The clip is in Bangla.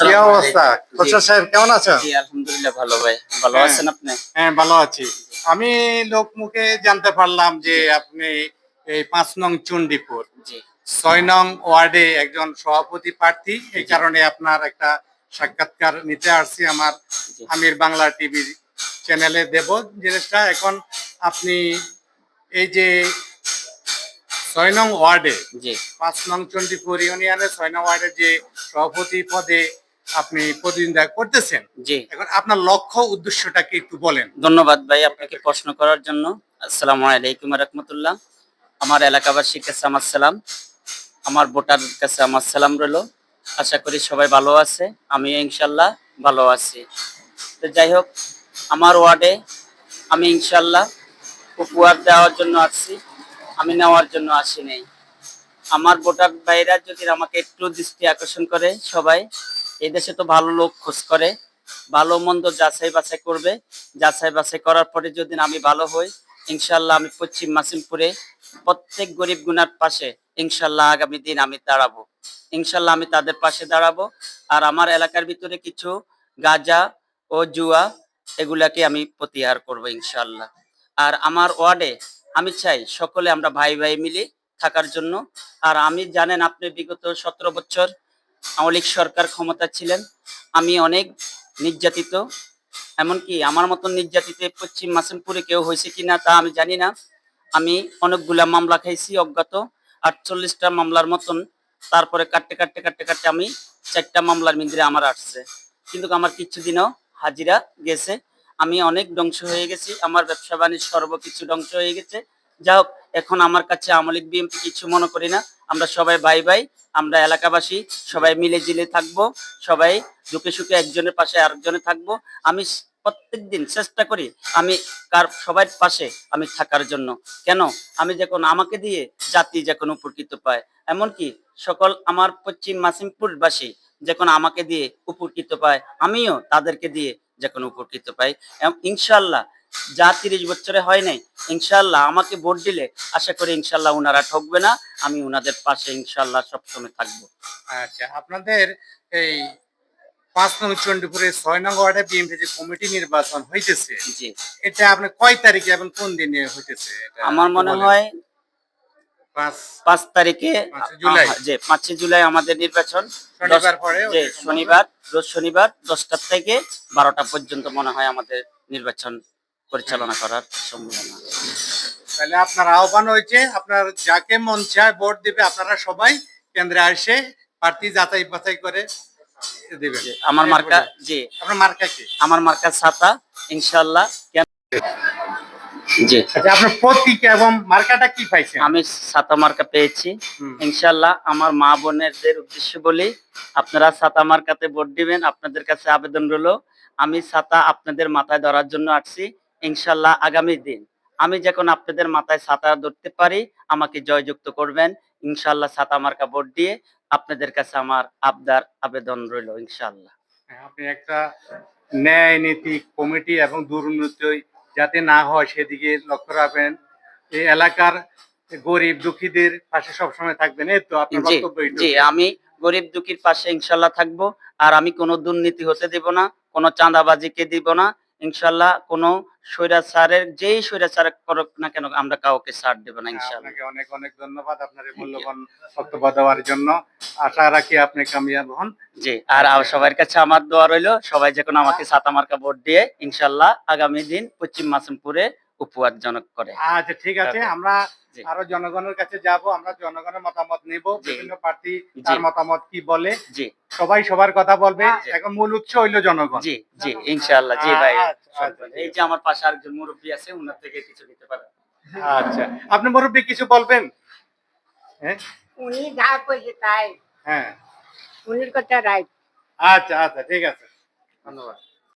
কি অবস্থা? সাহেব কেমন আছেন? আলহামদুলিল্লাহ ভালো ভাই। ভালো হ্যাঁ। আছেন আপনি? হ্যাঁ ভালো আছি। আমি লোক মুখে জানতে পারলাম যে আপনি এই পাঁচ নং চণ্ডীপুর। ছয় নং ওয়ার্ডে একজন সভাপতি প্রার্থী। এই কারণে আপনার একটা সাক্ষাৎকার নিতে আসছি আমার আমির বাংলা টিভি চ্যানেলে দেব জিনিসটা। এখন আপনি এই যে ছয় নং ওয়ার্ডে পাঁচ নং চণ্ডীপুর ইউনিয়নের ছয় নং ওয়ার্ডে যে সভাপতি পদে আপনি প্রতিনিধিত্ব করতেছেন জি। এখন আপনার লক্ষ্য উদ্দেশ্যটা কি একটু বলেন। ধন্যবাদ ভাই আপনাকে প্রশ্ন করার জন্য। আসসালামু আলাইকুম রহমতুল্লাহ। আমার এলাকাবাসীর কাছে আমার সালাম। আমার ভোটার কাছে আমার সালাম রইল। আশা করি সবাই ভালো আছে। আমি ইনশাল্লাহ ভালো আছি। তো যাই হোক আমার ওয়ার্ডে আমি ইনশাল্লাহ উপহার দেওয়ার জন্য আসছি। আমি নেওয়ার জন্য আসি নাই। আমার ভোটার ভাইরা যদি আমাকে একটু দৃষ্টি আকর্ষণ করে সবাই এই দেশে তো ভালো লোক খোঁজ করে, ভালো মন্দ যাচাই বাছাই করবে। যাচাই বাছাই করার পরে যদি আমি ভালো হই, ইনশাল্লাহ আমি পশ্চিম মাসিমপুরে প্রত্যেক গরিব গুনার পাশে ইনশাল্লাহ আগামী দিন আমি দাঁড়াবো। ইনশাল্লাহ আমি তাদের পাশে দাঁড়াবো। আর আমার এলাকার ভিতরে কিছু গাজা ও জুয়া, এগুলাকে আমি প্রতিহার করব ইনশাল্লাহ। আর আমার ওয়ার্ডে আমি চাই সকলে আমরা ভাই ভাই মিলে থাকার জন্য। আর আমি জানেন আপনি বিগত সতেরো বছর আওয়ামী সরকার ক্ষমতা ছিলেন। আমি অনেক নির্যাতিত, এমনকি আমার মতন নির্যাতিত পশ্চিম মাসিমপুরে কেউ হয়েছে কিনা তা আমি জানি না। আমি অনেকগুলা মামলা খাইছি অজ্ঞাত, আটচল্লিশটা মামলার মতন। তারপরে কাটতে কাটতে কাটতে কাটতে আমি চারটা মামলার মিন্দিরে আমার আসছে। কিন্তু আমার কিছুদিনও হাজিরা গেছে। আমি অনেক ধ্বংস হয়ে গেছি, আমার ব্যবসা বাণিজ্য সর্বকিছু ধ্বংস হয়ে গেছে। যা হোক এখন আমার কাছে আমলিক বিএমপি কিছু মনে করি না। আমরা সবাই ভাই ভাই, আমরা এলাকাবাসী, সবাই মিলে জিলে থাকব, সবাই দুঃখে সুখে একজনের পাশে আরেকজনে থাকব। আমি প্রত্যেক দিন চেষ্টা করি আমি কার সবার পাশে আমি থাকার জন্য। কেন? আমি যখন আমাকে দিয়ে জাতি যখন উপকৃত পায়, এমনকি সকল আমার পশ্চিম মাসিমপুরবাসী যখন আমাকে দিয়ে উপকৃত পায়, আমিও তাদেরকে দিয়ে যখন উপকৃত পাই। ইনশাল্লাহ যা তিরিশ বছরে হয় নাই ইনশাল্লাহ আমাকে ভোট দিলে আশা করি ইনশাল্লাহ ওনারা ঠকবে না আমি ওনাদের পাশে ইনশাল্লাহ সবসময় থাকব। আচ্ছা আপনাদের এই পাঁচ নং চণ্ডীপুরের ছয় নং ওয়ার্ডে বিএনপি যে কমিটি নির্বাচন হইতেছে জি। এটা আপনি কয় তারিখে এবং কোন দিনে হইতেছে আমার মনে হয় পাঁচ তারিখে যে পাঁচই জুলাই আমাদের নির্বাচন শনিবার রোজ শনিবার দশটা থেকে বারোটা পর্যন্ত মনে হয় আমাদের নির্বাচন পরিচালনা করার সম্ভাবনা তাহলে আপনার আহ্বান হয়েছে আপনার যাকে মন চায় ভোট দিবে আপনারা সবাই কেন্দ্রে আসে প্রার্থী যাচাই বাছাই করে দিবেন। আমার মার্কা জি। আপনার মার্কা কি? আমার মার্কা ছাতা ইনশাল্লাহ জি। আচ্ছা আপনার প্রতীক এবং মার্কাটা কি পাইছেন? আমি ছাতা মার্কা পেয়েছি। ইনশাল্লাহ আমার মা বোনেরদের উদ্দেশ্য বলি আপনারা ছাতা মার্কাতে ভোট দিবেন। আপনাদের কাছে আবেদন রইল আমি ছাতা আপনাদের মাথায় ধরার জন্য আসছি। ইনশাল্লাহ আগামী দিন। আমি যখন আপনাদের মাথায় ছাতা ধরতে পারি আমাকে জয়যুক্ত করবেন। ইনশাল্লাহ ছাতা মার্কা ভোট দিয়ে আপনাদের কাছে আমার আবদার আবেদন রইল ইনশাল্লাহ। হ্যাঁ, আপনি একটা ন্যায় নীতি কমিটি এবং দুর্নীতি যাতে না হয় সেদিকে লক্ষ্য রাখবেন। এই এলাকার গরিব দুঃখীদের পাশে সবসময় থাকবেন। এই তো আপনার বক্তব্য। জি আমি গরিব দুঃখীর পাশে ইনশাল্লাহ থাকব। আর আমি কোনো দুর্নীতি হতে দেব না কোনো চাঁদাবাজিকে দিব না। ইনশাল্লাহ কোনো স্বৈরাচারের যেই স্বৈরাচার করুক না কেন আমরা কাউকে ছাড় দেব না ইনশাল্লাহ। আপনাকে অনেক অনেক ধন্যবাদ আপনার মূল্যবান বক্তব্য দেওয়ার জন্য। আশা রাখি আপনি কামিয়াব হন। জি আর সবার কাছে আমার দোয়া রইল সবাই যখন আমাকে ছাতা মার্কা ভোট দিয়ে ইনশাল্লাহ আগামী দিন পশ্চিম মাসিমপুরে উপহার জনক করে। আচ্ছা ঠিক আছে। আমরা আরও জনগণের কাছে যাব আমরা জনগণের মতামত নেব বিভিন্ন প্রার্থী জি। তার মতামত কি বলে। জি। সবাই সবার কথা বলবে এখন মূল উৎস হইল জনগণ। জি জি ইনশাল্লাহ জি ভাই আচ্ছা, আচ্ছা, এই যে আমার পাশে আরেকজন মুরব্বী আছে উনার থেকে কিছু নিতে পারেন। আচ্ছা। আপনি মুরব্বী কিছু বলবেন? হ্যাঁ? উনি যা কইছে তাই। হ্যাঁ। উনির কথা রাইট। আচ্ছা আচ্ছা ঠিক আছে। ধন্যবাদ।